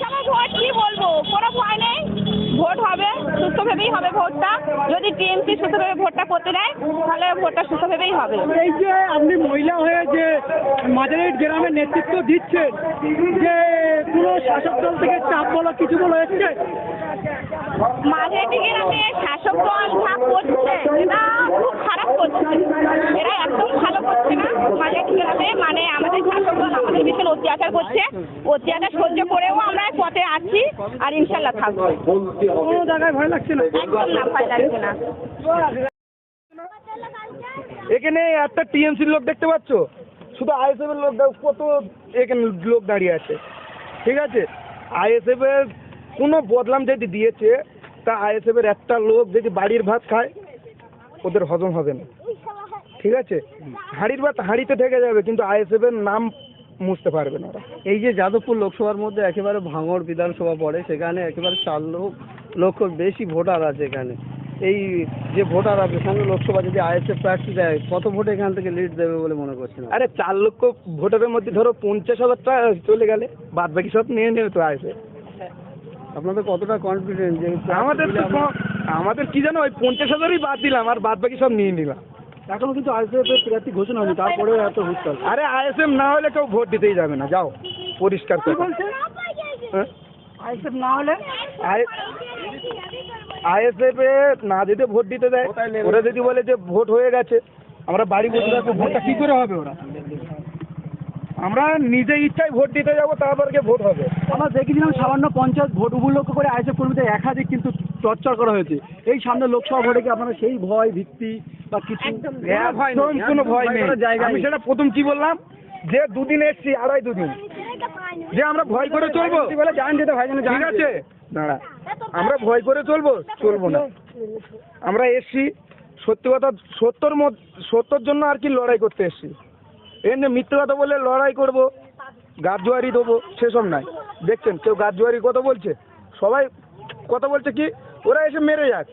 Lok Sabha vote কি বলব? কোনো ভয় নেই। ভোট হবে সুস্থভাবেই হবে ভোটটা। যদি টিএমসি সুস্থভাবে ভোটটা করতে দেয় তাহলে ভোটটা সুস্থভাবেই হবে। এই যে আপনি মহিলা হয়ে যে মাঝারি গ্রামের নেতৃত্ব দিচ্ছেন যে কোনো শাসক দল থেকে চাপ বলো কিছু বলো এসছে মাঝে দিকে আমি শাসক দল ভাগ করছে এটা খুব খারাপ করছে। এরা একদম ভালো করছে না। মাঝে গ্রামে মানে আমাদের শাসক দল আমাদের ভীষণ অত্যাচার করছে। অত্যাচার সহ্য করেও আমরা আর ইনশাল্লাহ থাকব। কোনো জায়গায় ভয় লাগছে না। একদম না ভয় লাগছে না। এখানে একটা টিএমসির লোক দেখতে পাচ্ছ? শুধু আইএসএফ এর লোক কত এখানে লোক দাঁড়িয়ে আছে। ঠিক আছে? আইএসএফ এর কোনো বদলাম যদি দিয়েছে তা আইএসএফ এর একটা লোক যদি বাড়ির ভাত খায় ওদের হজম হবে না। ঠিক আছে? হাঁড়ির ভাত হাঁড়িতে থেকে যাবে কিন্তু আইএসএফ এর নাম মুছতে পারবে না ওরা। এই যে যাদবপুর লোকসভার মধ্যে একেবারে ভাঙড় বিধানসভা পড়ে সেখানে একেবারে চার লক্ষ বেশি ভোটার আছে এখানে। এই যে ভোটার আছে সঙ্গে লোকসভা যদি আইএসএফ প্রার্থী দেয় কত ভোট এখান থেকে লিড দেবে বলে মনে করছেন আরে চার লক্ষ ভোটারের মধ্যে ধরো পঞ্চাশ হাজার টাকা চলে গেলে বাদ বাকি সব নিয়ে নেবে তো আইএসএফ। আপনাদের কতটা কনফিডেন্ট যে আমাদের তো আমাদের কি জানো ওই পঞ্চাশ হাজারই বাদ দিলাম আর বাদ বাকি সব নিয়ে নিলাম। এখনও কিন্তু আইসিএফ এর প্রার্থী ঘোষণা হয়নি তারপরে এত হুটকাল আরে আইএসএম না হলে কেউ ভোট দিতেই যাবে না যাও পরিষ্কার করে বলছে হ্যাঁ? আইসিএফ না হলে? আইএসএফ না যদি ভোট দিতে দেয় ওরা যদি বলে যে ভোট হয়ে গেছে আমরা বাড়ি বসে থাকব ভোটটা কি করে হবে ওরা? আমরা নিজে ইচ্ছায় ভোট দিতে যাব তারপর গিয়ে ভোট হবে। আমরা দেখেছিলাম সামান্য পঞ্চায়েত ভোট উপলক্ষ করে আইসিএফ কর্মীদের একাধিক কিন্তু টর্চার করা হয়েছে। এই সামনে লোকসভা ভোটে কি আপনারা সেই ভয় ভিত্তি বা কিছু? একদম কোনো ভয় নেই। আমি সেটা প্রথম কি বললাম? যে দুদিন এসছি আড়াই দুদিন। যে আমরা ভয় করে চলবো। জান দিতে ভাই জানে ঠিক আছে? দাঁড়া। আমরা ভয় করে চলবো চলবো না। আমরা এসছি সত্যি কথা সত্যর মধ্যে সত্যর জন্য আর কি লড়াই করতে এসছি। এমনি মিথ্যে কথা বলে লড়াই করব গাছজুয়ারি দেবো সেসব নাই। দেখছেন কেউ গাছজুয়ারি কথা বলছে? সবাই কথা বলছে কি? ওরা এসে মেরে যাক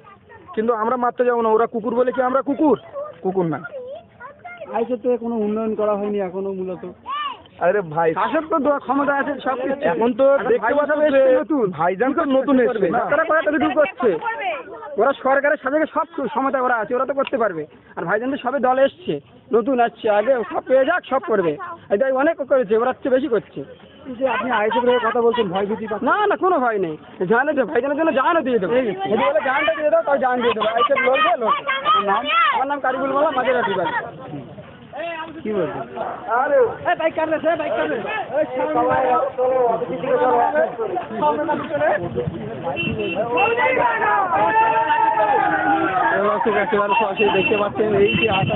কিন্তু আমরা মারতে যাব না ওরা কুকুর বলে কি আমরা কুকুর? কুকুর না। কোনো উন্নয়ন করা হয়নি এখনও মূলত। আরে ভাই শাসক তো ক্ষমতা আছে সব কিছু। এখন তো দেখতে পাচ্ছ যে ভাইজান তো নতুন এসছে। তারা করছে। ওরা সরকারের সাথে সব ক্ষমতা ওরা আছে ওরা তো করতে পারবে। আর ভাইজান তো সবে দল এসছে নতুন আসছে আগে সব পেয়ে যাক সব করবে। এটাই অনেক করেছে ওরা হচ্ছে বেশি করছে। যে আপনি কথা বলছেন ভয় ভীতি না না কোনো ভয় নেই জানে যে জন্য জানও দিয়ে দেবো যদি বলে জানটা দিয়ে দাও তাও জান দিয়ে দেবো আইসিএফ লড়বে লড়বে আমার নাম আমার নাম কারিবুল মোল্লা মাঝের রাখি কি বলছেন আরে এই বাইক কাটলে সে বাইক কাটলে এই দর্শক একেবারে সরাসরি দেখতে পাচ্ছেন এই যে আশা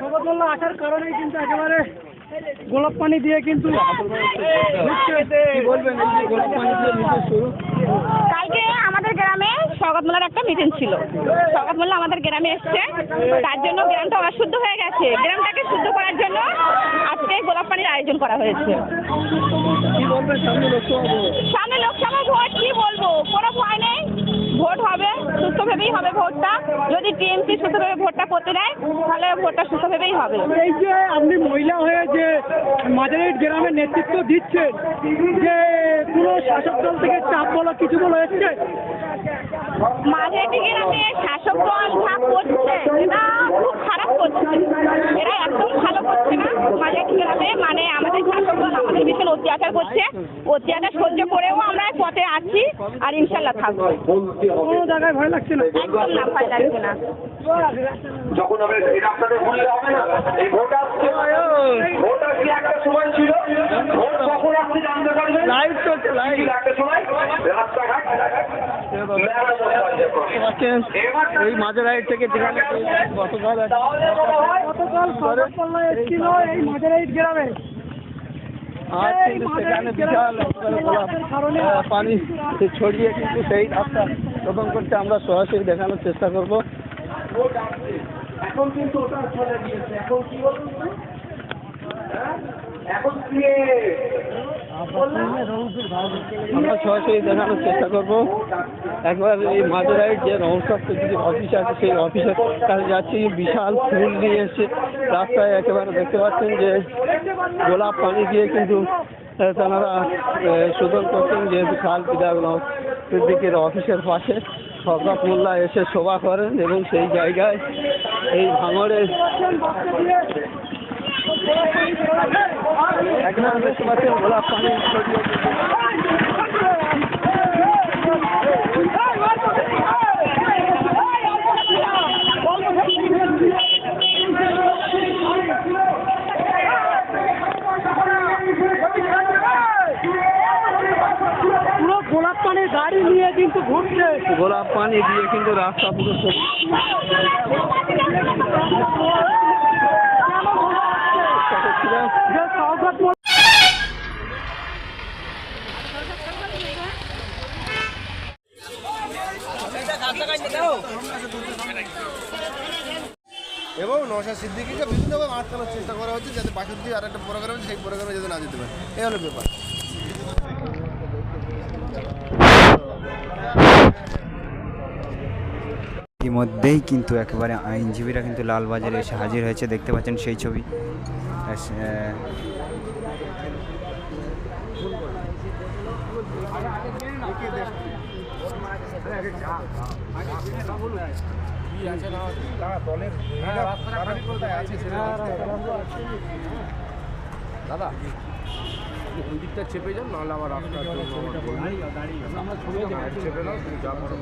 সবরদুল্লাহ আসার কারণেই কিন্তু একেবারে গোলাপ পানি দিয়ে কিন্তু কি বলবেন? এই যে গোলাপ পানি দিয়ে মিছিল শুরু। কালকে আমাদের গ্রামে স্বাগত মেলার একটা মিটিং ছিল। স্বাগত মেলা আমাদের গ্রামে এসছে। তার জন্য গ্রামটা অশুদ্ধ হয়ে গেছে। গ্রামটাকে শুদ্ধ করার জন্য আজকে গোলাপ পানির আয়োজন করা হয়েছে। সামনে লোকসভা ভোট। সামনে লোকসভা ভোট কি বলব? কোনো ভয় নেই। ভোট হবে সুস্থভাবেই হবে। ভোটটা। যদি টিএমসি সুস্থভাবে ভোটটা করতে দেয় তাহলে ভোটটা সুস্থভাবেই হবে। এই যে আপনি মহিলা হয়ে যে মাঝারি গ্রামের নেতৃত্ব দিচ্ছেন যে পুরো শাসক দল থেকে চাপ বলা কিছু বলা হচ্ছে? মাঝে গ্রামে শাসক দল ভাগ করছে এটা খুব খারাপ করছে। এরা না মানে আমাদের আমাদের ভীষণ অত্যাচার করছে। অত্যাচার সহ্য করেও আমরা পথে আছি আর ইনশাল্লাহ থাকব। কোনো জায়গায় ভয় লাগছে না? একদম না ভয় লাগছে না। যখন আমরা আপনাদের ভুললে হবে না। এই ভোট আসছে ভোট সময় ছিল। ভোট কখন আসছে জানতে পারবেন? লাইভ চলছে লাইভ একটা সময় রাস্তাঘাট মেলা বসে আছে এখন। পাচ্ছেন এই মাঝের থেকে যেখানে গতকাল গতকাল এসেছিল এই মাঝারি গ্রামে। আর কিন্তু সেখানে বিশাল একেবারে গোলাপ আহ, পানি ছড়িয়ে কিন্তু সেই রাস্তা রোপণ করতে আমরা সরাসরি দেখানোর চেষ্টা করব। এখন কিন্তু ওটা চলে গিয়েছে। এখন কি বলুন? এখন কি আমরা সরাসরি দেখানোর চেষ্টা করব। একবার এই মাঝেরাই যে রহস্য যে অফিস আছে, সেই অফিসের কাছে যাচ্ছি। বিশাল ফুল নিয়ে এসে রাস্তায় একেবারে দেখতে পাচ্ছেন যে গোলাপ পানি দিয়ে কিন্তু তেনারা শোধন করছেন। যেহেতু খাল বিধায়ক সিদ্দিকের অফিসের পাশে সরকার মোল্লা এসে শোভা করেন এবং সেই জায়গায় এই ভাঙড়ে পানি পুরো গোলাপ পানির গাড়ি নিয়ে কিন্তু ঘুরছে গোলাপ পানি দিয়ে কিন্তু রাস্তা পুরো সবুজ। যে সৌগত মোল্লা এবং নশা সিদ্দিকিকে বিভিন্নভাবে আটকানোর চেষ্টা করা হচ্ছে যাতে বাসন্তী আর একটা প্রোগ্রাম সেই প্রোগ্রামে যাতে না যেতে পারে। এই হলো ব্যাপার। ইতিমধ্যেই কিন্তু একেবারে আইনজীবীরা কিন্তু লালবাজারে এসে হাজির হয়েছে, দেখতে পাচ্ছেন সেই ছবি। এস- আহ, দাদা ওই দিকটা চেপে যান নাহলে আমার রাস্তা চেপে নাও তুমি যা করো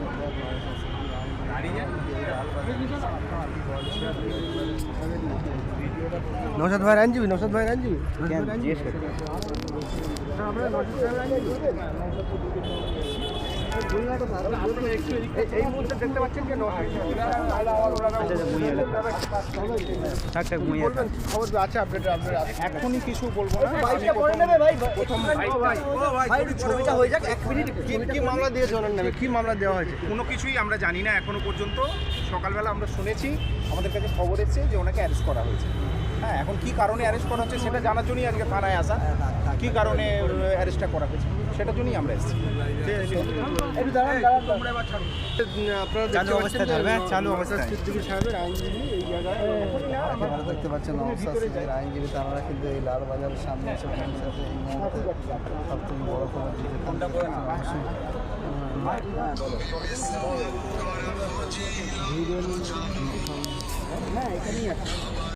নশাদ ভাইয়ের আইনজীবী নশাদ ভাইয়ের আইনজীবী কেন জিজ্ঞেস করতে এই এখনই কিছু বলব না কি মামলা মামলা দেওয়া হয়েছে কোনো কিছুই আমরা জানি না এখনও পর্যন্ত সকালবেলা আমরা শুনেছি আমাদের কাছে খবর এসেছে যে ওনাকে অ্যারেস্ট করা হয়েছে হ্যাঁ এখন কি কারণে অ্যারেস্ট করা হচ্ছে সেটা জানার জন্যই আজকে থানায় আসা। কি কারণে অ্যারেস্টটা করা হয়েছে? সেটার জন্যই আমরা এসেছি। দেখতে পাচ্ছেন সিদ্দিকীর আইনজীবী তারা কিন্তু এই লাল বাজারের সামনে এসে এই মুহূর্তে সবথেকে বড় খবর যে যেখান থেকে অবশ্যই ভিডিও